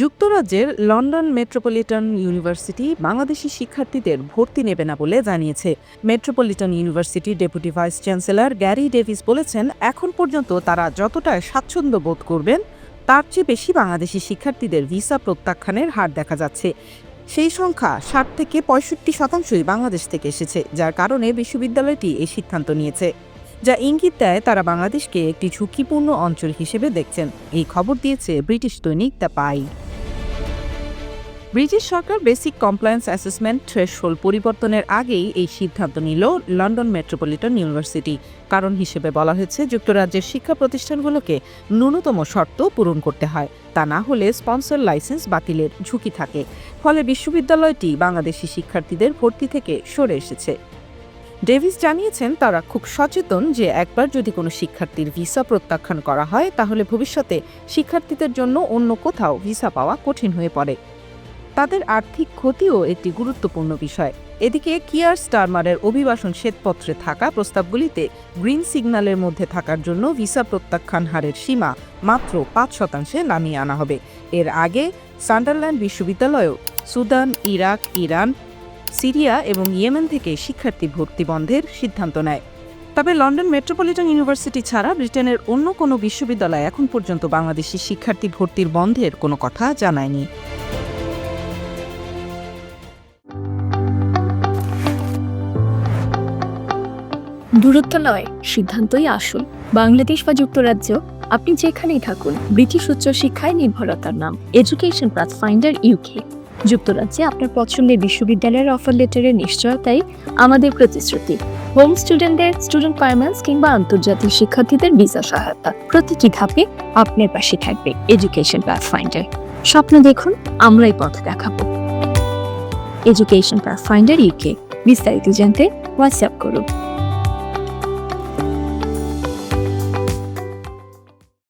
যুক্তরাজ্যের London metropolitan university Bangladeshi শিক্ষার্থীদের ভর্তি নেবে না বলে জানিয়েছে। মেট্রোপলিটন ইউনিভার্সিটির deputy vice chancellor Gary Davies বলেছেন, এখন পর্যন্ত তারা যতটা স্বাচ্ছন্দ্য বোধ করবেন, তার চেয়ে বেশি বাংলাদেশি শিক্ষার্থীদের ভিসা প্রত্যাখ্যানের হার দেখা যাচ্ছে। সেই সংখ্যা ষাট থেকে পঁয়ষট্টি শতাংশই বাংলাদেশ থেকে এসেছে, যার কারণে বিশ্ববিদ্যালয়টি এই সিদ্ধান্ত নিয়েছে, যা ইঙ্গিত দেয় তারা বাংলাদেশকে একটি ঝুঁকিপূর্ণ অঞ্চল হিসেবে দেখছেন। এই খবর দিয়েছে ব্রিটিশ দৈনিক দ্য পাই। ব্রিটিশ সরকার বেসিক কমপ্লায়েন্স অ্যাসেসমেন্ট থ্রেশহোল্ড পরিবর্তনের আগেই এই সিদ্ধান্ত নিল লন্ডন মেট্রোপলিটন ইউনিভার্সিটি। কারণ হিসেবে বলা হয়েছে, যুক্তরাজ্যের শিক্ষা প্রতিষ্ঠানগুলোকে ন্যূনতম শর্ত পূরণ করতে হয়। তা না হলে স্পন্সর লাইসেন্স বাতিলের ঝুঁকি থাকে। ফলে বিশ্ববিদ্যালয়টি বাংলাদেশি শিক্ষার্থীদের ভর্তি থেকে সরে এসেছে। ডেভিস জানিয়েছেন, তারা খুব সচেতন যে একবার যদি কোনো শিক্ষার্থীর ভিসা প্রত্যাখ্যান করা হয়, তাহলে ভবিষ্যতে শিক্ষার্থীদের জন্য অন্য কোথাও ভিসা পাওয়া কঠিন হয়ে পড়ে। তাদের আর্থিক ক্ষতিও একটি গুরুত্বপূর্ণ বিষয়। এদিকে কিয়ার স্টারমারের অভিবাসন শ্বেতপত্রে থাকা প্রস্তাবগুলিতে গ্রিন সিগন্যালের মধ্যে থাকার জন্য ভিসা প্রত্যাখ্যান হারের সীমা মাত্র পাঁচ শতাংশে নামিয়ে আনা হবে। এর আগে সান্ডারল্যান্ড বিশ্ববিদ্যালয়েও সুদান, ইরাক, ইরান, সিরিয়া এবং ইয়েমেন থেকে শিক্ষার্থী ভর্তি বন্ধের সিদ্ধান্ত নেয়। তবে লন্ডন মেট্রোপলিটন ইউনিভার্সিটি ছাড়া ব্রিটেনের অন্য কোনো বিশ্ববিদ্যালয় এখন পর্যন্ত বাংলাদেশি শিক্ষার্থী ভর্তির বন্ধের কোনো কথা জানায়নি। দূরত্ব নয়, সিদ্ধান্তই আসল। বাংলাদেশ বা যুক্তরাজ্য, আপনি যেখানেই থাকুন, ব্রিটিশ উচ্চশিক্ষায় নির্ভরতার নাম। এডুকেশন পাথ ফাইন্ডার ইউকে যুক্তরাজ্যে আপনার পছন্দের বিশ্ববিদ্যালয়ের অফার লেটারের নিশ্চয়তাই আমাদের প্রতিশ্রুতি। হোম স্টুডেন্টদের স্টুডেন্ট ফাইন্যান্স কিংবা আন্তর্জাতিক শিক্ষার্থীদের ভিসা সহায়তা। প্রতিটি ধাপে আপনার পাশে থাকবে এডুকেশন পাথ ফাইন্ডার স্বপ্ন দেখুন, আমরাই পথ দেখাবো। এডুকেশন পাথ ফাইন্ডার ইউকে বিস্তারিত জানতে হোয়াটসঅ্যাপ করুন।